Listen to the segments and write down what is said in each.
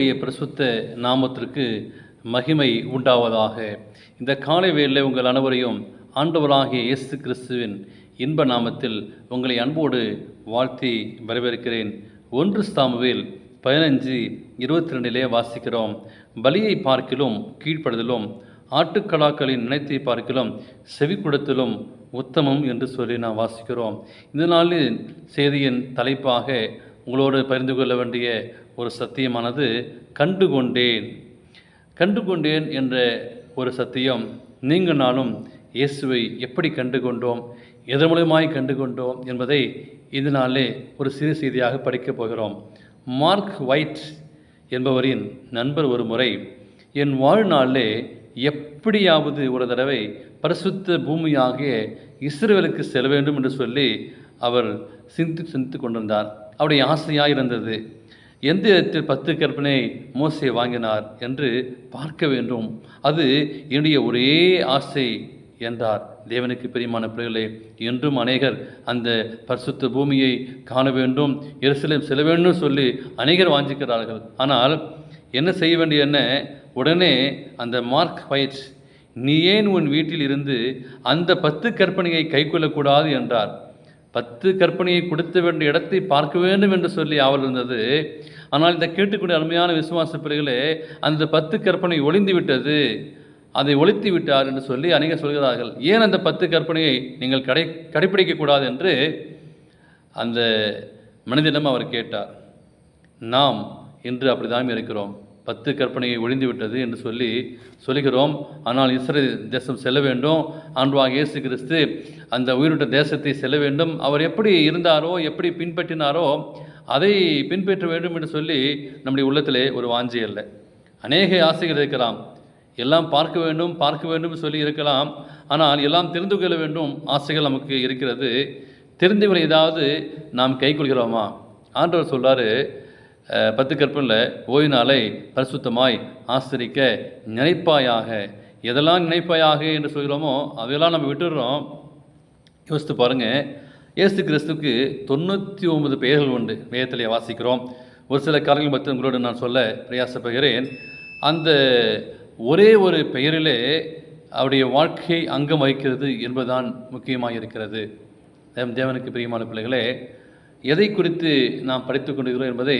பிரசுத்த நாமத்திற்கு மகிமை உண்டாவதாக. இந்த காலை வேளையில் உங்கள் அனைவரையும் ஆண்டவராகிய இயேசு கிறிஸ்துவின் இன்ப நாமத்தில் உங்களை அன்போடு வாழ்த்தி வரவேற்கிறேன். ஒன்று ஸ்தாமுவில் பதினஞ்சு இருபத்தி ரெண்டிலே வாசிக்கிறோம். பலியை பார்க்கிலும் கீழ்ப்படுதலும் ஆட்டுக்கடாக்களின் நினைத்தை பார்க்கிலும் செவிக்குடத்திலும் உத்தமம் என்று சொல்லி நாம் வாசிக்கிறோம். இந்த செய்தியின் தலைப்பாக உங்களோடு பகிர்ந்து கொள்ள வேண்டிய ஒரு சத்தியமானது கண்டு கொண்டேன் கண்டு கொண்டேன் என்ற ஒரு சத்தியம் நீங்கள் நானும் இயேசுவை எப்படி கண்டு கொண்டோம் எதன் மூலமாய் கண்டு கொண்டோம் என்பதை இதனாலே ஒரு சிறு செய்தியாக படிக்கப் போகிறோம். மார்க் ஒயிட் என்பவரின் நண்பர் ஒரு முறை என் வாழ்நாளிலே எப்படியாவது ஒரு தடவை பரிசுத்த பூமியாகிய இஸ்ரேலுக்கு செல்ல வேண்டும் என்று சொல்லி அவர் சிந்தித்து சிந்தித்து கொண்டிருந்தார். அவருடைய ஆசையாக இருந்தது எந்த இடத்தில் பத்து கற்பனை மோசையை வாங்கினார் என்று பார்க்க வேண்டும். அது என்னுடைய ஒரே ஆசை என்றார். தேவனுக்கு பிரியமான பிள்ளைகளே என்றும் அநேகர் அந்த பரிசுத்த பூமியை காண வேண்டும் எரிசலம் செல்ல வேண்டும் சொல்லி அநேகர் வாஞ்சிக்கிறார்கள். ஆனால் என்ன செய்ய வேண்டிய என்ன உடனே அந்த மார்க் ஃபைட்ஸ் நீ ஏன் உன் வீட்டில் இருந்து அந்த பத்து கற்பனையை கைக்கொள்ளக்கூடாது? என்றார். பத்து கற்பனையை கொடுத்த வேண்டிய இடத்தை பார்க்க வேண்டும் என்று சொல்லி ஆவல் இருந்தது. ஆனால் இந்த கேட்டுக்கூடிய அருமையான விசுவாச பிள்ளைகளே அந்த பத்து கற்பனை ஒளிந்து விட்டது. அதை ஒழித்து விட்டார் என்று சொல்லி அநேகர் சொல்கிறார்கள். ஏன் அந்த பத்து கற்பனையை நீங்கள் கடை கடைப்பிடிக்கக்கூடாது என்று? அந்த மனிதனிடம் அவர் கேட்டார். நாம் இன்று அப்படிதான் இருக்கிறோம். பத்து கற்பனையை ஒழிந்து விட்டது என்று சொல்லி சொல்கிறோம் ஆனால் இஸ்ரேல் தேசம் செல்ல வேண்டும். ஆண்டுவாக இயேசு கிறிஸ்து அந்த உயிரிட்ட தேசத்தை செல்ல வேண்டும். அவர் எப்படி இருந்தாரோ எப்படி பின்பற்றினாரோ அதை பின்பற்ற வேண்டும் என்று சொல்லி நம்முடைய உள்ளத்திலே ஒரு வாஞ்சி அல்ல. அநேக ஆசைகள் இருக்கலாம். எல்லாம் பார்க்க வேண்டும் பார்க்க வேண்டும் சொல்லி இருக்கலாம். ஆனால் எல்லாம் தெரிந்து கொள்ள வேண்டும் ஆசைகள் நமக்கு இருக்கிறது. தெரிந்தவரை ஏதாவது நாம் கைக்கொள்கிறோமா ஆண்டவர் சொல்கிறாரு பத்து கற்பனில் ஓய்வு நாளை பரிசுத்தமாய் ஆசிரிக்க நினைப்பாயாக. எதெல்லாம் நினைப்பாயாக என்று சொல்கிறோமோ அதையெல்லாம் நம்ம விட்டுடுறோம். யோசித்து பாருங்கள் இயேசு கிறிஸ்துக்கு தொண்ணூற்றி ஒன்பது பெயர்கள் உண்டு. வேதத்திலே வாசிக்கிறோம். ஒரு சில காரியங்கள் பற்றி உங்களோடு நான் சொல்ல பிரயாசப்படுகிறேன். அந்த ஒரே ஒரு பெயரிலே அவருடைய வாழ்க்கையை அங்கம் வகிக்கிறது என்பதுதான் முக்கியமாக இருக்கிறது தேவனுக்கு பிரியமான பிள்ளைகளே எதை குறித்து நாம் படித்து கொண்டிருக்கிறோம் என்பதை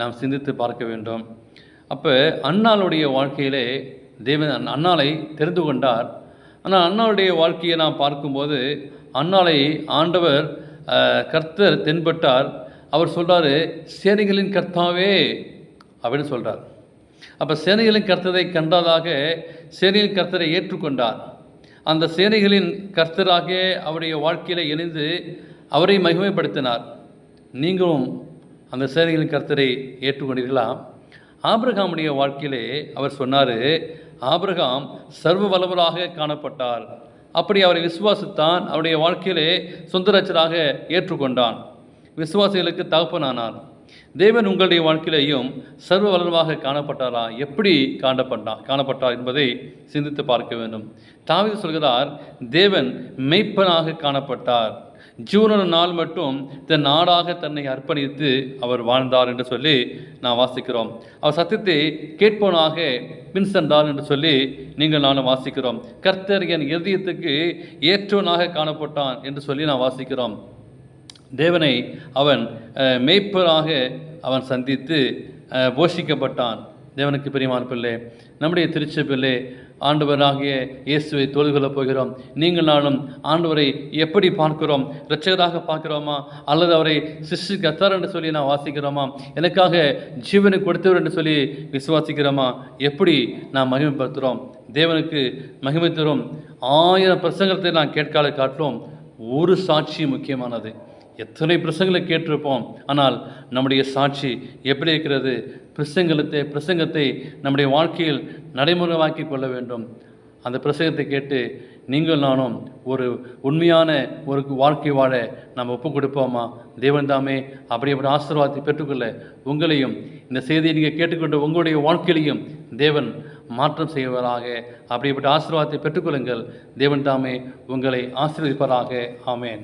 நாம் சிந்தித்து பார்க்க வேண்டும். அப்போ அண்ணாளுடைய வாழ்க்கையிலே தேவன் அண்ணாலை தெரிந்து கொண்டார். ஆனால் அண்ணாளுடைய வாழ்க்கையை நாம் பார்க்கும்போது அண்ணாலை ஆண்டவர் கர்த்தர் தென்பட்டார். அவர் சொல்கிறார் சேனைகளின் கர்த்தாவே அப்படின்னு சொல்கிறார் அப்போ சேனைகளின் கர்த்தரை கண்டதாக சேனையின் கர்த்தரை ஏற்றுக்கொண்டார். அந்த சேனைகளின் கர்த்தராக அவருடைய வாழ்க்கையில் இணைந்து அவரை மகிமைப்படுத்தினார். நீங்களும் அந்த சேவைகளின் கருத்தரை ஏற்றுக்கொண்டீர்களா? ஆபிரகாமுடைய வாழ்க்கையிலே அவர் சொன்னார் ஆபிரகாம் சர்வ வல்லவராக காணப்பட்டார். அப்படி அவரை விசுவாசித்தான் அவருடைய வாழ்க்கையிலே சுந்தரச்சராக ஏற்றுக்கொண்டான். விசுவாசிகளுக்கு தகப்பனானார். தேவன் உங்களுடைய வாழ்க்கையிலேயும் சர்வ வல்லமாக காணப்பட்டாரா? எப்படி காணப்பட்டான் காணப்பட்டார் என்பதை சிந்தித்து பார்க்க வேண்டும். தாவீது சொல்கிறார் தேவன் மெய்ப்பனாக காணப்பட்டார். ஜீவன நாள் மட்டும் தன் நாடாக தன்னை அர்ப்பணித்து அவர் வாழ்ந்தார் என்று சொல்லி நான் வாசிக்கிறோம். அவர் சத்தியத்தை கேட்போனாக பின் சென்றார் என்று சொல்லி நீங்கள் நானும் வாசிக்கிறோம். கர்த்தர் என் இதயத்துக்கு ஏற்றவனாக காணப்பட்டான் என்று சொல்லி நான் வாசிக்கிறோம். தேவனை அவன் மெய்ப்பராக அவன் சந்தித்து போஷிக்கப்பட்டான். தேவனுக்கு பிரியமான பிள்ளை நம்முடைய திருச்சபிள்ளை ஆண்டவராகிய இயேசுவை தோல்கொள்ளப் போகிறோம். நீங்கள் நானும் ஆண்டவரை எப்படி பார்க்கிறோம்? இரட்சகராக பார்க்கிறோமா? அல்லது அவரை சிஷ்டி கத்தார் என்று சொல்லி நான் வாசிக்கிறோமா? எனக்காக ஜீவனை கொடுத்தவர் என்று சொல்லி விசுவாசிக்கிறோமா? எப்படி நான் மகிமைப்படுத்துகிறோம்? தேவனுக்கு மகிமை தரும். ஆயிரம் பிரசங்கத்தை நான் கேட்கால காட்டிலும் ஒரு சாட்சி முக்கியமானது. எத்தனை பிரசங்களை கேட்டிருப்போம்? ஆனால் நம்முடைய சாட்சி எப்படி இருக்கிறது? பிரசங்கத்தை பிரசங்கத்தை நம்முடைய வாழ்க்கையில் நடைமுறைவாக்கி கொள்ள வேண்டும். அந்த பிரசங்கத்தை கேட்டு நீங்கள் நானும் ஒரு உண்மையான ஒரு வாழ்க்கை வாழ நாம் ஒப்பு கொடுப்போமா? தேவன் தாமே அப்படி அப்படி ஆசீர்வாதத்தை பெற்றுக்கொள்ள உங்களையும் இந்த செய்தியை நீங்கள் கேட்டுக்கொண்டு உங்களுடைய வாழ்க்கையிலையும் தேவன் மாற்றம் செய்வராக. அப்படிப்பட்ட ஆசீர்வாதத்தை பெற்றுக்கொள்ளுங்கள். தேவன் தாமே உங்களை ஆசீர்வதிப்பாராக. ஆமேன்.